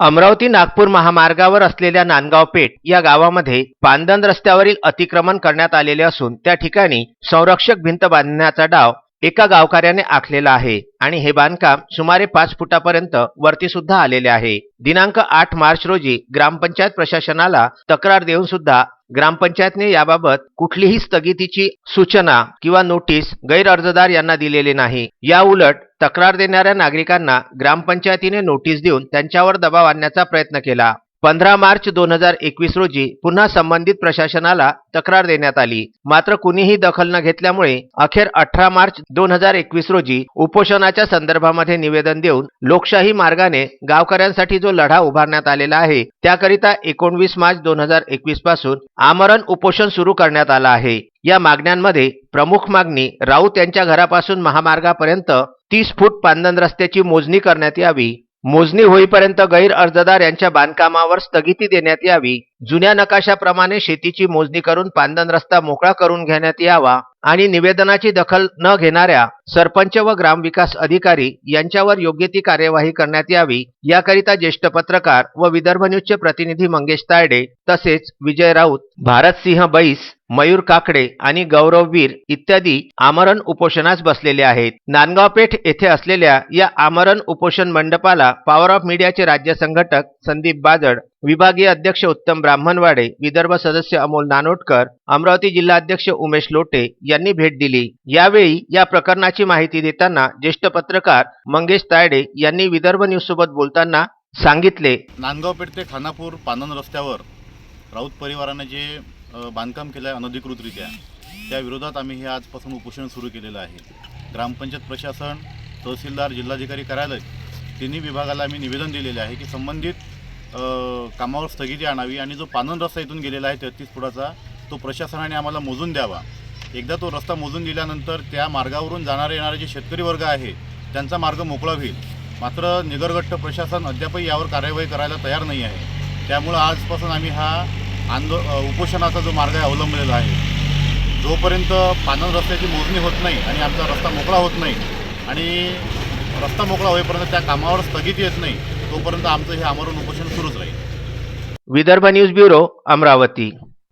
अमरावती नागपूर महामार्गावर असलेल्या नांदगाव पेठ या गावामध्ये पांदन रस्त्यावरील अतिक्रमण करण्यात आलेले असून त्या ठिकाणी संरक्षक भिंत बांधण्याचा डाव एका गावकऱ्याने आखलेला आहे आणि हे बांधकाम सुमारे पाच फुटापर्यंत वरती सुद्धा आलेले आहे. दिनांक आठ मार्च रोजी ग्रामपंचायत प्रशासनाला तक्रार देऊन सुद्धा ग्रामपंचायतने याबाबत कुठलीही स्थगितीची सूचना किंवा नोटीस गैरअर्जदार यांना दिलेली नाही. या उलट तक्रार देणाऱ्या नागरिकांना ग्रामपंचायतीने नोटीस देऊन त्यांच्यावर दबाव आणण्याचा प्रयत्न केला. पंधरा मार्च दोन हजार एकवीस रोजी पुन्हा संबंधित प्रशासनाला तक्रार देण्यात आली. मात्र कुणीही दखल न घेतल्यामुळे अखेर अठरा मार्च दोन हजार एकवीस रोजी उपोषणाच्या संदर्भामध्ये निवेदन देऊन लोकशाही मार्गाने गावकऱ्यांसाठी जो लढा उभारण्यात आलेला आहे त्याकरिता एकोणवीस मार्च दोन हजार एकवीसपासून आमरण उपोषण सुरू करण्यात आलं आहे. या मागण्यांमध्ये प्रमुख मागणी राऊत यांच्या घरापासून महामार्गापर्यंत तीस फूट पांदन रस्त्याची मोजणी करण्यात यावी. मोजणी होईपर्यंत गैर अर्जदार यांच्या बांधकामावर स्थगिती देण्यात यावी. जुन्या नकाशाप्रमाणे शेतीची मोजणी करून पांदन रस्ता मोकळा करून घेण्यात यावा आणि निवेदनाची दखल न घेणाऱ्या सरपंच व ग्रामविकास अधिकारी यांच्यावर योग्य ती कार्यवाही करण्यात यावी याकरिता ज्येष्ठ पत्रकार व विदर्भ न्यूजचे प्रतिनिधी मंगेश तायडे तसेच विजय राऊत भारतसिंह बैस मयूर काकडे आणि गौरववीर इत्यादी आमरण उपोषणास बसलेले आहेत. नांदगाव पेठ येथे असलेल्या या आमरण उपोषण मंडपाला पॉवर ऑफ मीडियाचे राज्य संघटक संदीप बाजड विभागीय अध्यक्ष उत्तम ब्राह्मणवाडे विदर्भ सदस्य अमोल नानोटकर अमरावती जिल्हा अध्यक्ष उमेश लोटे यांनी भेट दिली. यावेळी या प्रकरणाची माहिती देताना ज्येष्ठ पत्रकार मंगेश तायडे यांनी विदर्भ न्यूज सोबत बोलताना सांगितले. नांदगाव पेठ ते खानापूर पानन रस्त्यावर राऊत परिवाराने जे बांधकाम केलं आहे अनधिकृतरित्या त्या विरोधात आम्ही हे आजपासून उपोषण सुरू केलेलं आहे. ग्रामपंचायत प्रशासन तहसीलदार जिल्हाधिकारी कार्यालय तिन्ही विभागाला आम्ही निवेदन दिलेले आहे की संबंधित कामावर स्थगिती आणावी आणि जो पानन रस्ता इथून गेलेला आहे तेहतीस फुटाचा तो प्रशासनाने आम्हाला मोजून द्यावा. एकदा तो रस्ता मोजून दिल्यानंतर त्या मार्गावरून जाणारे येणारे जे शेतकरी वर्ग आहे त्यांचा मार्ग मोकळा होईल. मात्र निगरगट्ट प्रशासन अद्यापही यावर कार्यवाही करायला तयार नाही आहे. त्यामुळं आजपासून आम्ही हा आंदो उपोषणाचा जो मार्ग आहे अवलंबलेला आहे. जोपर्यंत पानन रस्त्याची मोजणी होत नाही आणि आमचा रस्ता मोकळा होत नाही आणि रस्ता मोकळा होईपर्यंत त्या कामावर स्थगिती येत नाही तोपर्यंत आमचं हे आमरण उपोषण सुरूच राहील. Vidarbha news bureau Amravati.